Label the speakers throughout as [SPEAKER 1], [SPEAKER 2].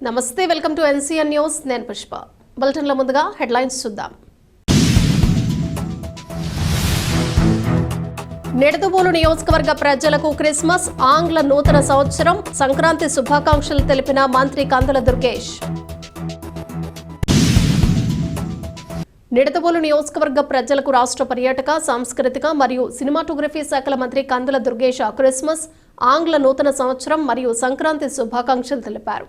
[SPEAKER 1] నమస్తే welcome to NCN news. నేను పుష్ప. బులెటిన్ల ముందుగా హెడ్లైన్స్ చూద్దాం. నిడదవోలు నియోజకవర్గ ప్రజలకు క్రిస్మస్ ఆంగ్ల నూతన సంవత్సరం సంక్రాంతి శుభాకాంక్షలు తెలిపిన మంత్రి కందుల దుర్గేష్. నిడదవోలు నియోజకవర్గ ప్రజలకు రాష్ట్ర పర్యాటక సాంస్కృతిక మరియు సినిమాటోగ్రఫీ శాఖల మంత్రి కందుల దుర్గేష్ క్రిస్మస్ ఆంగ్ల నూతన సంవత్సరం మరియు సంక్రాంతి శుభాకాంక్షలు తెలిపారు.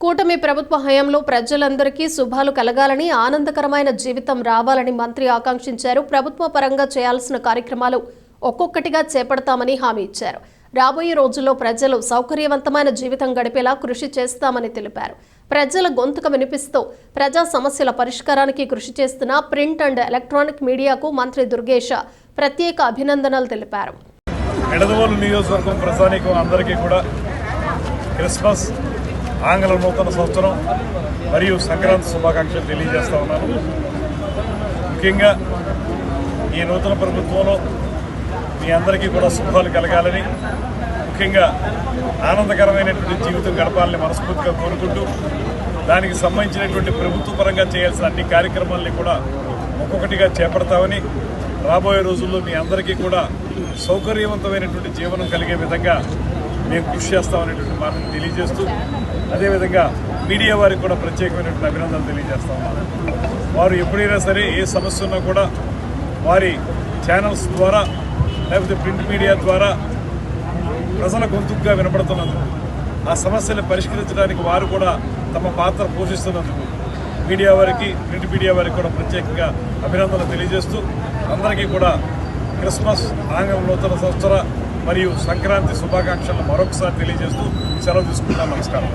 [SPEAKER 1] కూటమి ప్రభుత్వ హయాంలో ప్రజలందరికీ శుభాలు కలగాలని ఆనందకరమైన జీవితం రావాలని మంత్రి ఆకాంక్షించారు. ప్రభుత్వ పరంగా చేయాల్సిన కార్యక్రమాలు ఒక్కొక్కటిగా చేపడతామని హామీ ఇచ్చారు. రాబోయే రోజుల్లో ప్రజలు సౌకర్యవంతమైన జీవితం గడిపేలా కృషి చేస్తామని తెలిపారు. ప్రజల గొంతుక వినిపిస్తూ ప్రజా సమస్యల పరిష్కారానికి కృషి చేస్తున్న ప్రింట్ అండ్ ఎలక్ట్రానిక్ మీడియాకు మంత్రి దుర్గేష ప్రత్యేక అభినందనలు తెలిపారు.
[SPEAKER 2] నియోజకవర్గం అందరికీ కూడా క్రిస్మస్ ఆంగ్ల నూతన సంవత్సరం మరియు సంక్రాంతి శుభాకాంక్షలు తెలియజేస్తా ఉన్నాను. ముఖ్యంగా ఈ నూతన ప్రభుత్వంలో మీ అందరికీ కూడా శుభాలు కలగాలని ముఖ్యంగా ఆనందకరమైనటువంటి జీవితం గడపాలని మనస్ఫూర్తిగా కోరుకుంటూ దానికి సంబంధించినటువంటి ప్రభుత్వ పరంగా చేయాల్సిన అన్ని కార్యక్రమాలని కూడా ఒక్కొక్కటిగా చేపడతామని రాబోయే రోజుల్లో మీ అందరికీ కూడా సౌకర్యవంతమైనటువంటి జీవనం కలిగే విధంగా మేము కృషి చేస్తామనేటువంటి మాటను తెలియజేస్తూ అదేవిధంగా మీడియా వారికి కూడా ప్రత్యేకమైనటువంటి అభినందనలు తెలియజేస్తా ఉన్నాను. వారు ఎప్పుడైనా సరే ఏ సమస్య ఉన్నా కూడా వారి ఛానల్స్ ద్వారా లేకపోతే ప్రింట్ మీడియా ద్వారా ప్రజల గొంతుగా వినపడుతున్నందుకు ఆ సమస్యలు పరిష్కరించడానికి వారు కూడా తమ పాత్ర పోషిస్తున్నందుకు మీడియా వారికి ప్రింట్ మీడియా వారికి కూడా ప్రత్యేకంగా అభినందనలు తెలియజేస్తూ అందరికీ కూడా క్రిస్మస్ ఆంగ్ల నూతన సంవత్సర మరియు సంక్రాంతి శుభాకాంక్షలను మరొకసారి తెలియజేస్తూ సెలవు తీసుకుంటాం నమస్కారం.